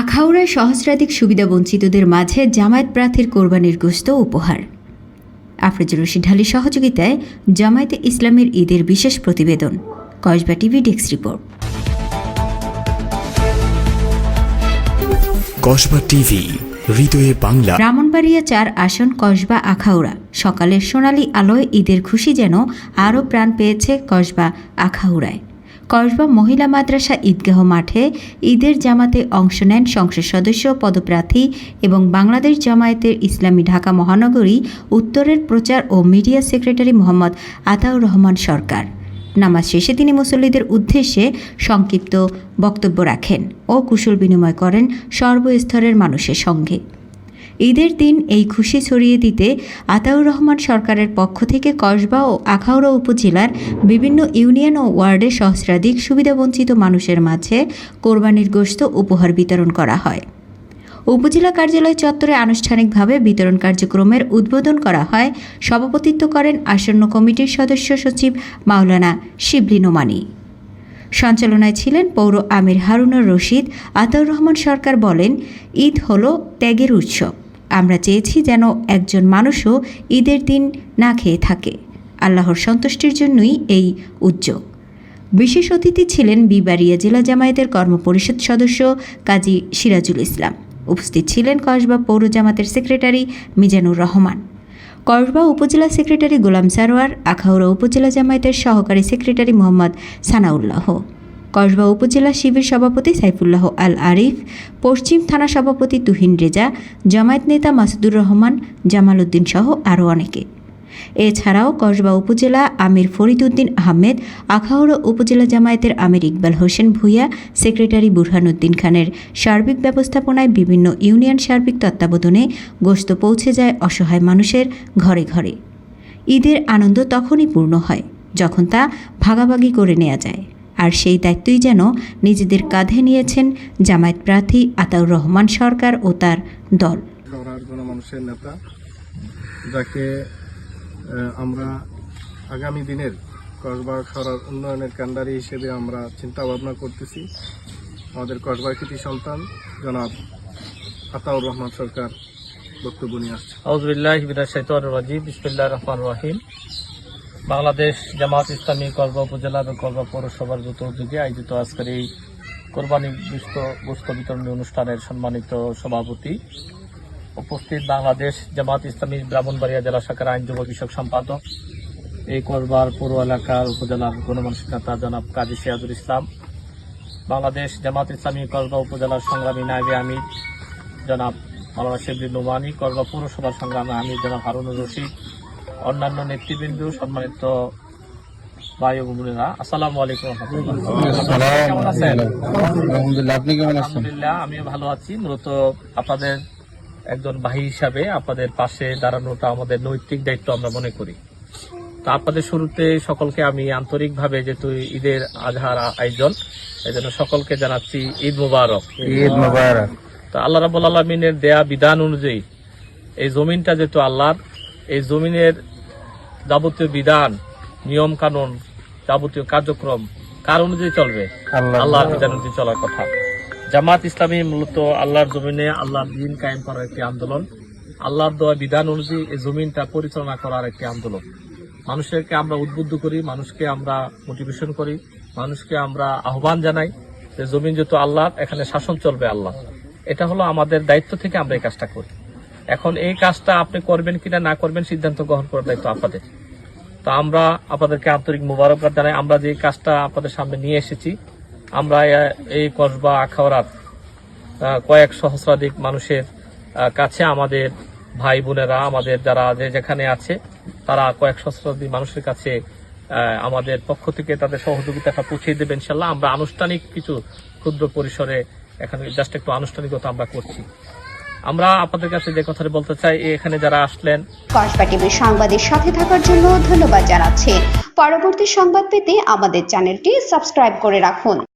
আখাউড়ায় সহস্রাধিক সুবিধাবঞ্চিতদের মাঝে জামায়াত প্রার্থীর কোরবানির গোস্ত উপহার। আফরোজুর রশিদ ঢালির সহযোগিতায় জামায়াতে ইসলামের ঈদের বিশেষ প্রতিবেদন। Kasba TV desk report. Kasba TV হৃদয়ে বাংলা। ব্রাহ্মণবাড়িয়া চার আসন কসবা আখাউড়া। সকালের সোনালী আলোয় ঈদের খুশি যেন আরও প্রাণ পেয়েছে কসবা আখাউড়ায়। কসবা মহিলা মাদ্রাসা ঈদগাহ মাঠে ঈদের জামাতে অংশ নেন সংসদ সদস্য, পদপ্রার্থী এবং বাংলাদেশ জামায়াতের ইসলামী ঢাকা মহানগরী উত্তরের প্রচার ও মিডিয়া সেক্রেটারি মোহাম্মদ আতাউর রহমান সরকার। নামাজ শেষে তিনি মুসল্লিদের উদ্দেশ্যে সংক্ষিপ্ত বক্তব্য রাখেন ও কুশল বিনিময় করেন সর্বস্তরের মানুষের সঙ্গে। ঈদের দিন এই খুশি ছড়িয়ে দিতে আতাউর রহমান সরকারের পক্ষ থেকে কসবা ও আখাউড়া উপজেলার বিভিন্ন ইউনিয়ন ও ওয়ার্ডে সহস্রাধিক সুবিধাবঞ্চিত মানুষের মাঝে কোরবানির গোশত উপহার বিতরণ করা হয়। উপজেলা কার্যালয় চত্বরে আনুষ্ঠানিকভাবে বিতরণ কার্যক্রমের উদ্বোধন করা হয়। সভাপতিত্ব করেন আসন্ন কমিটির সদস্য সচিব মাওলানা শিবলি নোমানি। সঞ্চালনায় ছিলেন পৌর আমির হারুনুর রশিদ। আতাউর রহমান সরকার বলেন, ঈদ হল ত্যাগের উৎসব। আমরা চেয়েছি যেন একজন মানুষও ঈদের দিন না খেয়ে থাকে। আল্লাহর সন্তুষ্টির জন্যই এই উদ্যোগ। বিশেষ অতিথি ছিলেন বিবাড়িয়া জেলা জামায়াতের কর্মপরিষদ সদস্য কাজী সিরাজুল ইসলাম। উপস্থিত ছিলেন কসবা পৌর জামাতের সেক্রেটারি মিজানুর রহমান। কসবা উপজেলা সেক্রেটারি গোলাম সারোয়ার, আখাউড়া উপজেলা জামায়াতের সহকারী সেক্রেটারি মোহাম্মদ সানাউল্লাহ। কসবা উপজেলা শিবির সভাপতি সাইফুল্লাহ আল আরিফ পশ্চিম থানা সভাপতি তুহিন রেজা, জামায়াত নেতা মাসুদুর রহমান জামাল উদ্দিন সহ আরও অনেকে। এছাড়াও কসবা উপজেলা আমির ফরিদউদ্দিন আহমেদ, আখাউড়া উপজেলা জামায়াতের আমির ইকবাল হোসেন ভূঁইয়া, সেক্রেটারি বুরহানুদ্দিন খানের সার্বিক ব্যবস্থাপনায় বিভিন্ন ইউনিয়ন সার্বিক তত্ত্বাবধানে গোস্ত পৌঁছে যায় অসহায় মানুষের ঘরে ঘরে। ঈদের আনন্দ তখনই পূর্ণ হয়, যখন তা ভাগাভাগি করে নেওয়া যায়। আর সেই দায়িত্বই যেন নিজেদের কাঁধে নিয়েছেন জামায়াত প্রার্থী আতাউর রহমান সরকার ও তার দল। গণমানুষের নেতা যাকে আমরা আগামী দিনের কসবা সরার উন্নয়নের কান্ডারি হিসেবে আমরা চিন্তা ভাবনা করতেছি। আমাদের কসবা কৃতি সন্তান জনাব আতাউর রহমান সরকার বক্তব্য নিয়ে আসছে। আউজবিল্লাহ রাজিব বিসমিল্লাহ রহমান রাহিম। বাংলাদেশ জামাত ইসলামী কলবা উপজেলা এবং কলবা পৌরসভার যৌথ উদ্যোগে আয়োজিত আজকের এই কোরবানি দুস্থ গোস্ত বিতরণী অনুষ্ঠানের সম্মানিত সভাপতি উপস্থিত বাংলাদেশ জামাত ইসলামী ব্রাহ্মণবাড়িয়া জেলা শাখার আইন যুব বিষয়ক সম্পাদক, এই করবার পৌর এলাকার উপজেলার গণমানসিক নেতা জনাব কাজী সিয়াজুল ইসলাম, বাংলাদেশ জামাত ইসলামী কসবা উপজেলার সংগ্রামী নায়বে আমির জনাব মাওলানা শিবলি নোমানি করবা পৌরসভার সংগ্রামী আমির জনাব হারুনুর রশিদ অন্যান্য নেতৃবৃন্দ সম্মানিত ভাই ও বোনেরা আসসালামু আলাইকুম কেমন আছেন? আলহামদুলিল্লাহ আমিও ভালো আছি। মূলত আপনাদের একজন ভাই হিসাবে আপনাদের পাশে দাঁড়ানোটা আমাদের নৈতিক দায়িত্ব আমরা মনে করি। তো আপনাদের শুরুতে সকলকে আমি আন্তরিকভাবে যেহেতু ঈদের আজহার আয়োজন এই জন্য সকলকে জানাচ্ছি ঈদ মুবারক। ঈদ মুবারক। তো আল্লাহ রাবুল আলমিনের দেয়া বিধান অনুযায়ী এই জমিনটা যেহেতু আল্লাহর এই জমিনের যাবতীয় বিধান নিয়ম কানুন যাবতীয় কার্যক্রম কার অনুযায়ী চলবে? আল্লাহ আল্লাহর বিধান অনুযায়ী চলার কথা। জামাত ইসলামী মূলত আল্লাহর জমিনে আল্লাহর দিন কায়েম করার একটি আন্দোলন। আল্লাহর দেওয়া বিধান অনুযায়ী এই জমিনটা পরিচালনা করার একটি আন্দোলন। মানুষকে আমরা উদ্বুদ্ধ করি মানুষকে আমরা মোটিভেশন করি মানুষকে আমরা আহ্বান জানাই যে জমিন যেহেতু আল্লাহ এখানে শাসন চলবে আল্লাহ। এটা হলো আমাদের দায়িত্ব থেকে আমরা এই কাজটা করি। এখন এই কাজটা আপনি করবেন কিনা না করবেন সিদ্ধান্ত গ্রহণ করার দায়িত্ব আপনাদের। তো আমরা আপনাদেরকে আন্তরিক মুবারকবাদ জানাই। আমরা যে কাজটা আপনাদের সামনে নিয়ে এসেছি, আমরা এই কসবা আখাওড়ার কয়েক সহস্রাধিক মানুষের কাছে আমাদের ভাই বোনেরা, আমাদের যারা যে যেখানে আছে, তারা কয়েক সহস্রাধিক মানুষের কাছে আমাদের পক্ষ থেকে তাদের সহযোগিতাটা পৌঁছে দেবেন ইনশাল্লাহ আমরা আনুষ্ঠানিক কিছু ক্ষুদ্র পরিসরে এখানে জাস্ট একটু আনুষ্ঠানিকতা আমরা করছি। আমরা আপনাদের কাছে যে কথাটা বলতে চাই, এখানে যারা আসলেন। কসবা টিভির সংবাদের সাথে থাকার জন্য ধন্যবাদ জানাচ্ছি। পরবর্তী সংবাদ পেতে আমাদের চ্যানেলটি সাবস্ক্রাইব করে রাখুন।